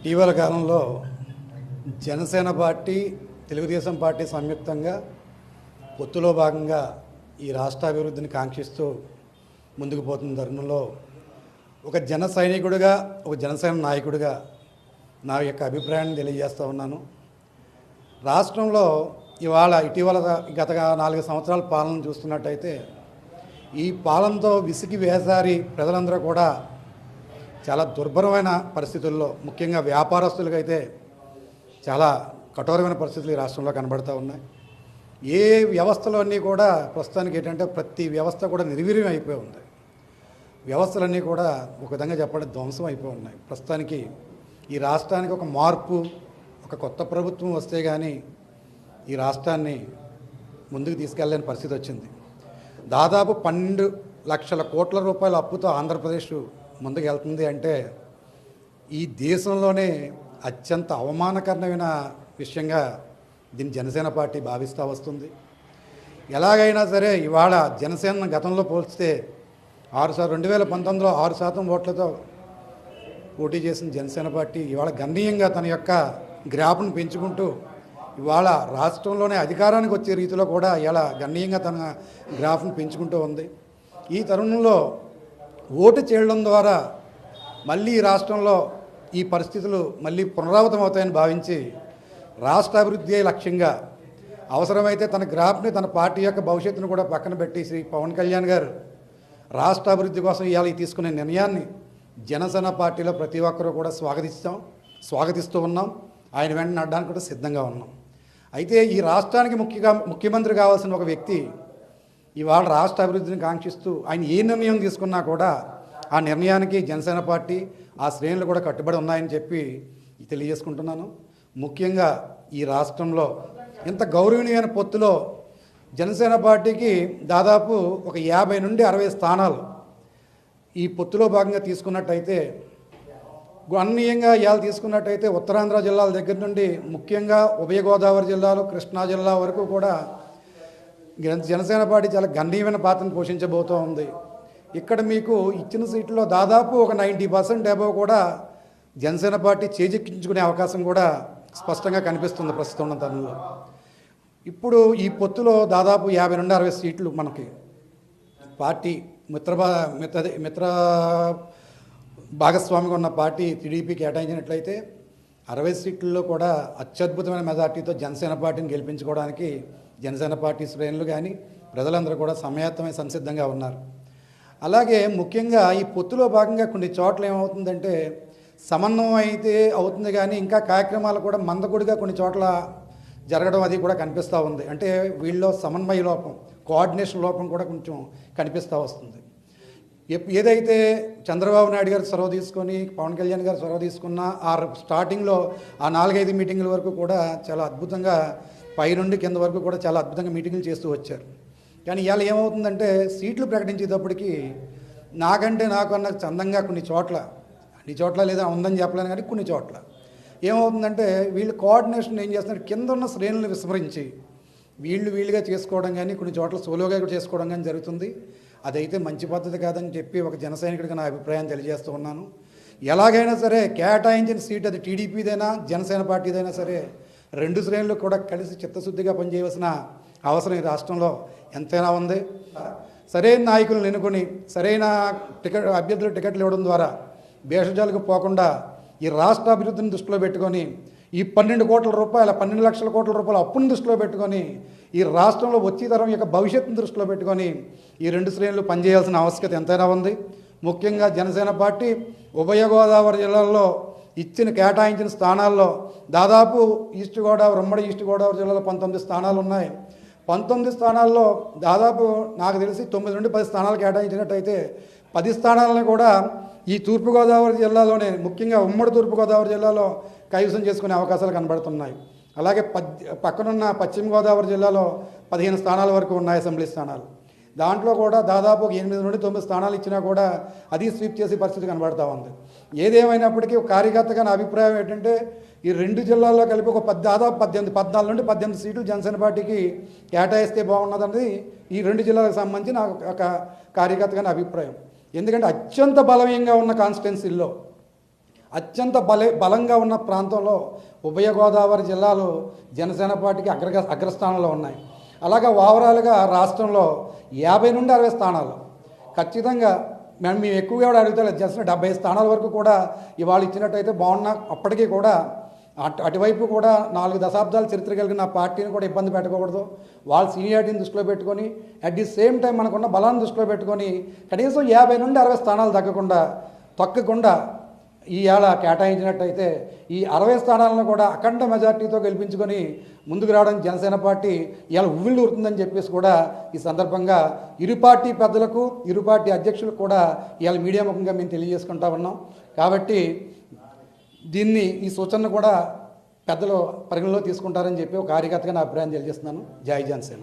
ఇటీవల కాలంలో Janasena party Telugu Desam party సంయుక్తంగా పొత్తులో భాగంగా ఈ రాష్ట్ర అభివృద్ధిని కాంక్షిస్తూ ముందుకు పోతున్న తరుణంలో ఒక జన సైనికుడిగా ఒక జనసేన నాయకుడిగా నా యొక్క అభిప్రాయాన్ని తెలియజేస్తూ ఉన్నాను. రాష్ట్రంలో ఇవాళ ఇటీవల గత నాలుగు సంవత్సరాల పాలన చూస్తున్నట్టయితే ఈ పాలనతో విసిగి వేసారి ప్రజలందరూ కూడా చాలా దుర్భరమైన పరిస్థితుల్లో ముఖ్యంగా వ్యాపారస్తులకైతే చాలా కఠోరమైన పరిస్థితులు ఈ రాష్ట్రంలో కనబడుతూ ఉన్నాయి. ఏ వ్యవస్థలన్నీ కూడా ప్రస్తుతానికి ఏంటంటే ప్రతి వ్యవస్థ కూడా నిర్వీర్యం అయిపోయి ఉంది. వ్యవస్థలన్నీ కూడా ఒక విధంగా చెప్పండి ధ్వంసం అయిపోయి ఉన్నాయి. ప్రస్తుతానికి ఈ రాష్ట్రానికి ఒక మార్పు ఒక కొత్త ప్రభుత్వం వస్తే కానీ ఈ రాష్ట్రాన్ని ముందుకు తీసుకెళ్ళలేని పరిస్థితి వచ్చింది. దాదాపు పన్నెండు లక్షల కోట్ల రూపాయల అప్పుతో ఆంధ్రప్రదేశ్ ముందుకు వెళ్తుంది అంటే ఈ దేశంలోనే అత్యంత అవమానకరమైన విషయంగా దీన్ని జనసేన పార్టీ భావిస్తూ వస్తుంది. ఎలాగైనా సరే ఇవాళ జనసేన గతంలో పోల్చితే ఆరు శాతం రెండు వేల పంతొమ్మిదిలో ఆరు శాతం ఓట్లతో పోటీ చేసిన జనసేన పార్టీ ఇవాళ గణనీయంగా తన యొక్క గ్రాఫ్ను పెంచుకుంటూ ఇవాళ రాష్ట్రంలోనే అధికారానికి వచ్చే రీతిలో కూడా ఇలా గణనీయంగా తన గ్రాఫ్ను పెంచుకుంటూ ఉంది. ఈ తరుణంలో ఓటు చేయడం ద్వారా మళ్ళీ ఈ రాష్ట్రంలో ఈ పరిస్థితులు మళ్ళీ పునరావృతం అవుతాయని భావించి రాష్ట్ర అభివృద్ధి లక్ష్యంగా అవసరమైతే తన గ్రాఫ్ని తన పార్టీ యొక్క భవిష్యత్తును కూడా పక్కన పెట్టి శ్రీ పవన్ కళ్యాణ్ గారు రాష్ట్ర అభివృద్ధి కోసం ఇవాళ తీసుకునే నిర్ణయాన్ని జనసేన పార్టీలో ప్రతి ఒక్కరూ కూడా స్వాగతిస్తాం స్వాగతిస్తూ ఉన్నాం. ఆయన వెంట నడడానికి కూడా సిద్ధంగా ఉన్నాం. అయితే ఈ రాష్ట్రానికి ముఖ్యంగా ముఖ్యమంత్రి కావాల్సిన ఒక వ్యక్తి ఇవాళ రాష్ట్ర అభివృద్ధిని కాంక్షిస్తూ ఆయన ఏ నిర్ణయం తీసుకున్నా కూడా ఆ నిర్ణయానికి జనసేన పార్టీ ఆ శ్రేణులు కూడా కట్టుబడి ఉన్నాయని చెప్పి తెలియజేసుకుంటున్నాను. ముఖ్యంగా ఈ రాష్ట్రంలో ఇంత గౌరవనీయమైన పొత్తులో జనసేన పార్టీకి దాదాపు ఒక యాభై నుండి అరవై స్థానాలు ఈ పొత్తులో భాగంగా తీసుకున్నట్టయితే గణనీయంగా ఇవాళ తీసుకున్నట్టయితే ఉత్తరాంధ్ర జిల్లాల దగ్గర నుండి ముఖ్యంగా ఉభయ గోదావరి జిల్లాలు కృష్ణా జిల్లా వరకు కూడా జనసేన పార్టీ చాలా గణనీయమైన పాత్రను పోషించబోతూ ఉంది. ఇక్కడ మీకు ఇచ్చిన సీట్లో దాదాపు ఒక నైంటీ పర్సెంట్ అబవ్ కూడా జనసేన పార్టీ చేజెక్కించుకునే అవకాశం కూడా స్పష్టంగా కనిపిస్తుంది ప్రస్తుతం ఉన్న తరుణంలో. ఇప్పుడు ఈ పొత్తులో దాదాపు యాభై నుండి అరవై సీట్లు మనకి. పార్టీ మిత్ర మిత్ర మిత్ర భాగస్వామిగా ఉన్న పార్టీ టీడీపీ కేటాయించినట్లయితే అరవై సీట్లలో కూడా అత్యద్భుతమైన మెజార్టీతో జనసేన పార్టీని గెలిపించుకోవడానికి జనసేన పార్టీ శ్రేణులు కానీ ప్రజలందరూ కూడా సమయాత్తమై సంసిద్ధంగా ఉన్నారు. అలాగే ముఖ్యంగా ఈ పొత్తులో భాగంగా కొన్ని చోట్ల ఏమవుతుందంటే సమన్వయం అయితే అవుతుంది కానీ ఇంకా కార్యక్రమాలు కూడా మందకొడిగా కొన్ని చోట్ల జరగడం అది కూడా కనిపిస్తూ ఉంది. అంటే వీళ్ళలో సమన్వయ లోపం కోఆర్డినేషన్ లోపం కూడా కొంచెం కనిపిస్తూ వస్తుంది. ఏదైతే చంద్రబాబు నాయుడు గారు చొరవ తీసుకొని పవన్ కళ్యాణ్ గారు చొరవ తీసుకున్న ఆ స్టార్టింగ్లో ఆ నాలుగైదు మీటింగుల వరకు కూడా చాలా అద్భుతంగా పై నుండి కింద వరకు కూడా చాలా అద్భుతంగా మీటింగులు చేస్తూ వచ్చారు. కానీ ఇవాళ ఏమవుతుందంటే సీట్లు ప్రకటించేటప్పటికి నాకంటే నాకు అన్న చందంగా కొన్ని చోట్ల అన్ని చోట్ల లేదా ఉందని చెప్పలేను కానీ కొన్ని చోట్ల. ఏమవుతుందంటే వీళ్ళు కోఆర్డినేషన్ ఏం చేస్తున్నారు? కింద ఉన్న శ్రేణులను విస్మరించి వీళ్ళు వీళ్ళుగా చేసుకోవడం కానీ కొన్ని చోట్ల సోలోగా కూడా చేసుకోవడం కానీ జరుగుతుంది. అదైతే మంచి పద్ధతి కాదని చెప్పి ఒక జన సైనికుడిగా నా అభిప్రాయం తెలియజేస్తూ ఉన్నాను. ఎలాగైనా సరే కేటాయించిన సీట్ అది టీడీపీదైనా జనసేన పార్టీదైనా సరే రెండు శ్రేణులు కూడా కలిసి చిత్తశుద్ధిగా పనిచేయవలసిన అవసరం ఈ రాష్ట్రంలో ఎంతైనా ఉంది. సరైన నాయకులను ఎన్నుకొని సరైన టికెట్ అభ్యర్థులు టికెట్లు ఇవ్వడం ద్వారా భేషజాలకు పోకుండా ఈ రాష్ట్ర అభివృద్ధిని దృష్టిలో పెట్టుకొని ఈ పన్నెండు కోట్ల రూపాయల పన్నెండు లక్షల కోట్ల రూపాయల అప్పును దృష్టిలో పెట్టుకొని ఈ రాష్ట్రంలో వచ్చే తరం యొక్క భవిష్యత్తును దృష్టిలో పెట్టుకొని ఈ రెండు శ్రేణులు పనిచేయాల్సిన ఆవశ్యకత ఎంతైనా ఉంది. ముఖ్యంగా జనసేన పార్టీ ఉభయ గోదావరి జిల్లాల్లో ఇచ్చిన కేటాయించిన స్థానాల్లో దాదాపు ఈస్ట్ గోదావరి ఉమ్మడి ఈస్ట్ గోదావరి జిల్లాలో పంతొమ్మిది స్థానాలు ఉన్నాయి పంతొమ్మిది స్థానాల్లో దాదాపు నాకు తెలిసి తొమ్మిది నుండి పది స్థానాలు కేటాయించినట్టయితే పది స్థానాలను కూడా ఈ తూర్పుగోదావరి జిల్లాలోనే ముఖ్యంగా ఉమ్మడి తూర్పుగోదావరి జిల్లాలో కైవసం చేసుకునే అవకాశాలు కనబడుతున్నాయి. అలాగే పద్ పక్కనున్న పశ్చిమ గోదావరి జిల్లాలో పదిహేను స్థానాల వరకు ఉన్నాయి అసెంబ్లీ స్థానాలు. దాంట్లో కూడా దాదాపు ఒక ఎనిమిది నుండి తొమ్మిది స్థానాలు ఇచ్చినా కూడా అది స్వీప్ చేసే పరిస్థితి కనబడతా ఉంది. ఏదేమైనప్పటికీ ఒక కార్యకర్తగా నా అభిప్రాయం ఏంటంటే ఈ రెండు జిల్లాల్లో కలిపి ఒక పద్ దాదాపు పద్దెనిమిది పద్నాలుగు నుండి పద్దెనిమిది సీట్లు జనసేన పార్టీకి కేటాయిస్తే బాగున్నదన్నది ఈ రెండు జిల్లాలకు సంబంధించి నాకు ఒక కార్యకర్తగా నా అభిప్రాయం. ఎందుకంటే అత్యంత బలమయంగా ఉన్న కాన్స్టిట్యున్సీల్లో అత్యంత బల బలంగా ఉన్న ప్రాంతంలో ఉభయ గోదావరి జిల్లాలు జనసేన పార్టీకి అగ్ర అగ్రస్థానంలో ఉన్నాయి. అలాగే ఓవరాల్గా రాష్ట్రంలో యాభై నుండి అరవై స్థానాలు. ఖచ్చితంగా మేము మేము ఎక్కువగా కూడా అడుగుతలేదు జస్ట్ డెబ్బై స్థానాల వరకు కూడా ఇవాళ ఇచ్చినట్టయితే బాగున్నా. అప్పటికీ కూడా అటు అటువైపు కూడా నాలుగు దశాబ్దాల చరిత్ర కలిగిన పార్టీని కూడా ఇబ్బంది పెట్టకూడదు. వాళ్ళ సీనియారిటీని దృష్టిలో పెట్టుకొని అట్ ది సేమ్ టైం మనకున్న బలాన్ని దృష్టిలో పెట్టుకొని కనీసం యాభై నుండి అరవై స్థానాలు తగ్గకుండా తక్కకుండా ఈవేళ కేటాయించినట్టయితే ఈ అరవై స్థానాలను కూడా అఖండ మెజార్టీతో గెలిపించుకొని ముందుకు రావడం జనసేన పార్టీ ఇవాళ ఉవ్విళ్ళు ఊరుతుందని చెప్పేసి కూడా ఈ సందర్భంగా ఇరు పార్టీ పెద్దలకు ఇరు పార్టీ అధ్యక్షులకు కూడా ఇవాళ మీడియా ముఖంగా మేము తెలియజేసుకుంటా ఉన్నాం. కాబట్టి దీన్ని ఈ సూచనను కూడా పెద్దలు పరిగణలో తీసుకుంటారని చెప్పి ఒక కార్యకర్తగా నా అభిప్రాయం తెలియజేస్తున్నాను. జై జనసేన.